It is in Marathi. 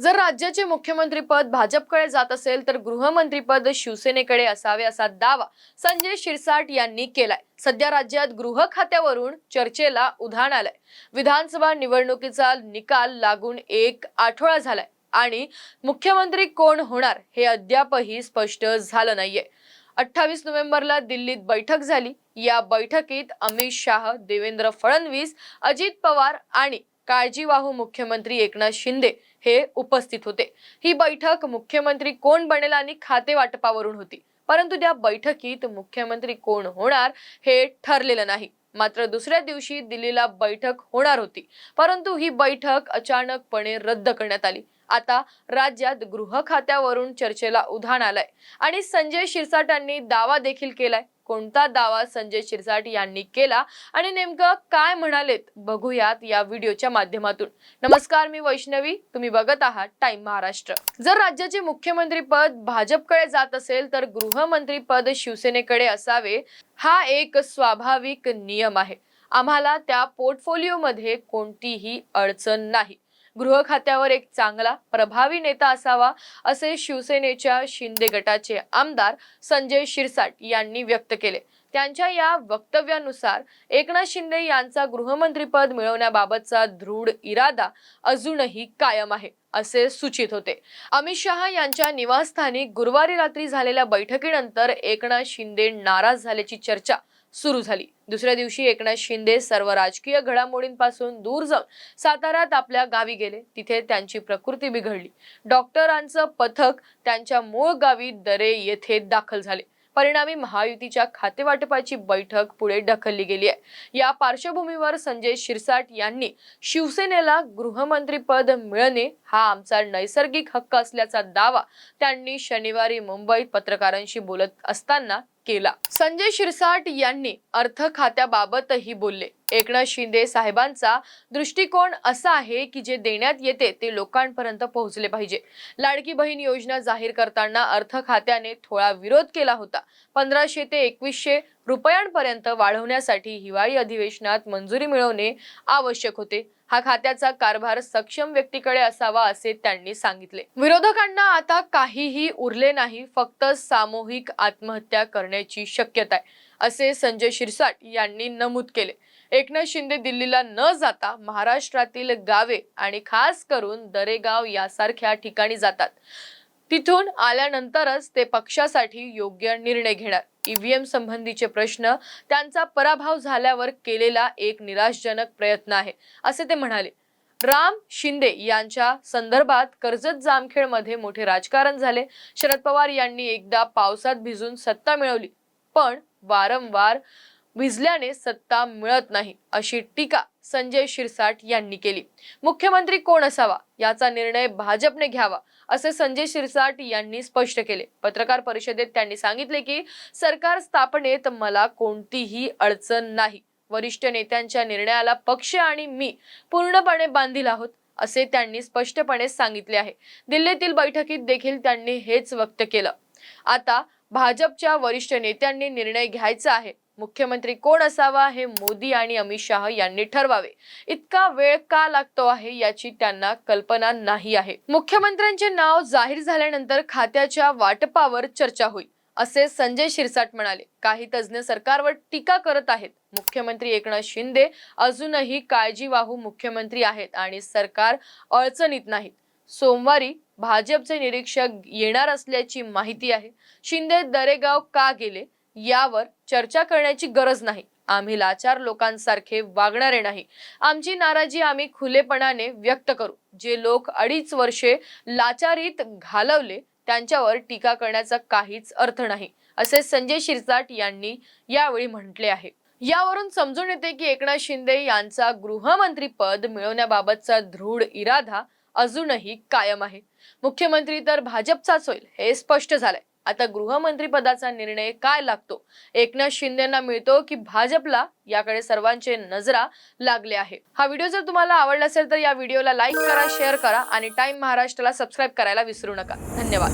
जर राज्याचे मुख्यमंत्रीपद भाजपकडे जात असेल तर गृहमंत्रीपद शिवसेनेकडे असावे असा दावा संजय शिरसाट यांनी केलाय. सध्या राज्यात गृह खात्यावरून चर्चेला उधाण आलंय. विधानसभा निवडणुकीचा निकाल लागून एक आठवडा झालाय आणि मुख्यमंत्री कोण होणार हे अद्यापही स्पष्ट झालं नाहीये. अठ्ठावीस नोव्हेंबरला दिल्लीत बैठक झाली. या बैठकीत अमित शाह देवेंद्र फडणवीस अजित पवार आणि काळजीवाहू मुख्यमंत्री एकनाथ शिंदे हे उपस्थित होते. ही बैठक मुख्यमंत्री कोण बनेल आणि खाते वाटपावरून होती. परंतु त्या बैठकीत मुख्यमंत्री कोण होणार हे ठरलेलं नाही. मात्र दुसऱ्या दिवशी दिल्लीला बैठक होणार होती. परंतु ही बैठक अचानकपणे रद्द करण्यात आली. आता राज्यात गृह खात्यावरून चर्चेला उधाण आलंय. आणि संजय शिरसाटांनी दावा देखील केलाय. कोणता दावा संजय शिरसाट यांनी केला आणि नेमकं काय म्हणालेत बघूयात या व्हिडिओच्या माध्यमातून. नमस्कार मी वैष्णवी. तुम्ही बघत आहात टाइम महाराष्ट्र. जर राज्याचे मुख्यमंत्री पद भाजपकडे जात असेल तर गृहमंत्री पद शिवसेनेकडे असावे हा एक स्वाभाविक नियम आहे. आम्हाला त्या पोर्टफोलिओमध्ये कोणतीही अडचण नाही. गृह खात्यावर एक चांगला प्रभावी नेता असावा असे शिवसेनेच्या शिंदे गटाचे आमदार संजय शिरसाट यांनी व्यक्त केले. त्यांच्या या वक्तव्यानुसार एकनाथ शिंदे यांचा गृहमंत्रीपद मिळवण्याबाबतचा दृढ इरादा अजूनही कायम आहे असे सूचित होते. अमित शहा यांच्या निवासस्थानी गुरुवारी रात्री झालेल्या बैठकीनंतर एकनाथ शिंदे नाराज झाल्याची चर्चा सुरू झाली. दुसऱ्या दिवशी एकनाथ शिंदे सर्व राजकीय घडामोडींपासून दूर जाऊन साताऱ्यात आपल्या गावी गेले. तिथे त्यांची प्रकृती बिघडली. डॉक्टरांचं पथक त्यांच्या मूळ गावी दरे येथे दाखल झाले. परिणामी महायुतीच्या खातेवाटपाची बैठक पुढे ढकलली गेली आहे. या पार्श्वभूमीवर संजय शिरसाट यांनी शिवसेनेला गृहमंत्रीपद मिळणे हा आमचा नैसर्गिक हक्क असल्याचा दावा त्यांनी शनिवारी मुंबईत पत्रकारांशी बोलत असताना केला. संजय शिरसाट यांनी अर्थ खात्याबाबतही बोलले. एकनाथ शिंदे साहेबांचा दृष्टिकोन असा आहे की जे देण्यात येते ते लोकांपर्यंत पोहोचले पाहिजे. लाडकी बहीण योजना जाहीर करताना अर्थ खात्याने थोडा विरोध केला होता. पंधराशे ते एकवीसशे रुपयांपर्यंत वाढवण्यासाठी हिवाळी अधिवेशनात मंजुरी मिळवणे आवश्यक होते. हा खात्याचा कारभार सक्षम व्यक्तीकडे असावा असे त्यांनी सांगितले. विरोधकांना आता काहीही उरले नाही फक्त सामूहिक आत्महत्या करण्याची शक्यता आहे असे संजय शिरसाट यांनी नमूद केले. एकनाथ शिंदे दिल्लीला न जाता महाराष्ट्रातील गावे आणि खास करून दरेगाव यासारख्या ठिकाणी जातात. तिथून आल्यानंतरच ते पक्षासाठी योग्य निर्णय घेणार. ईव्हीएम संबंधीचे प्रश्न त्यांचा पराभव झाल्यावर केलेला एक निराशजनक प्रयत्न आहे असे ते म्हणाले. राम शिंदे यांच्या संदर्भात कर्जत जामखेडमध्ये मोठे राजकारण झाले. शरद पवार यांनी एकदा पावसात भिजून सत्ता मिळवली पण वारंवार भिजल्याने सत्ता मिळत नाही अशी टीका संजय शिरसाट यांनी केली. मुख्यमंत्री कोण असावा? याचा निर्णय भाजपने घ्यावा असे संजय शिरसाट यांनी स्पष्ट केले. पत्रकार परिषदेत त्यांनी सांगितले की सरकार स्थापनेत मला कोणतीही अडचण नाही. वरिष्ठ नेत्यांच्या निर्णयाला पक्ष आणि मी पूर्णपणे बांधील आहोत असे त्यांनी स्पष्टपणे सांगितले आहे. दिल्लीतील बैठकीत देखील त्यांनी हेच व्यक्त केलं. आता भाजपच्या वरिष्ठ नेत्यांनी निर्णय घ्यायचा आहे. मुख्यमंत्री कोण असावा हे मोदी आणि अमित शाह यांनी ठरवावे. इतका वेळ का लागतो आहे याची त्यांना कल्पना नाही आहे. मुख्यमंत्र्यांचे नाव जाहीर झाल्यानंतर खात्याच्या वाटपावर चर्चा होईल असे संजय शिरसाट म्हणाले. काही तज्ज्ञ सरकारवर टीका करत आहेत. मुख्यमंत्री एकनाथ शिंदे अजूनही काळजीवाहू मुख्यमंत्री आहेत आणि सरकार अडचणीत नाहीत. सोमवारी भाजपचे निरीक्षक येणार असल्याची माहिती आहे. शिंदे दरेगाव का गेले? यावर चर्चा करण्याची गरज नाही. आम्ही लाचार लोकांसारखे वागणारे नाही. आमची नाराजी आम्ही खुलेपणाने व्यक्त करू. जे लोक अडीच वर्षे लाचारीत घालवले त्यांच्यावर टीका करण्याचा काहीच अर्थ नाही असे संजय शिरसाट यांनी यावेळी म्हटले आहे. यावरून समजून येते की एकनाथ शिंदे यांचा गृहमंत्री पद मिळवण्याबाबतचा दृढ इरादा अजूनही कायम आहे. मुख्यमंत्री तर भाजपचाच होईल हे स्पष्ट झालंय. आता गृहमंत्री पदाचा निर्णय काय लागतो? एकनाथ शिंदेना मिळतो की भाजपला? याकडे सर्वांचे नजरा लागले आहे. हा व्हिडिओ जर तुम्हाला आवडला असेल तर या व्हिडिओला लाईक करा शेअर करा आणि टाइम महाराष्ट्राला सबस्क्राईब करायला विसरू नका. धन्यवाद.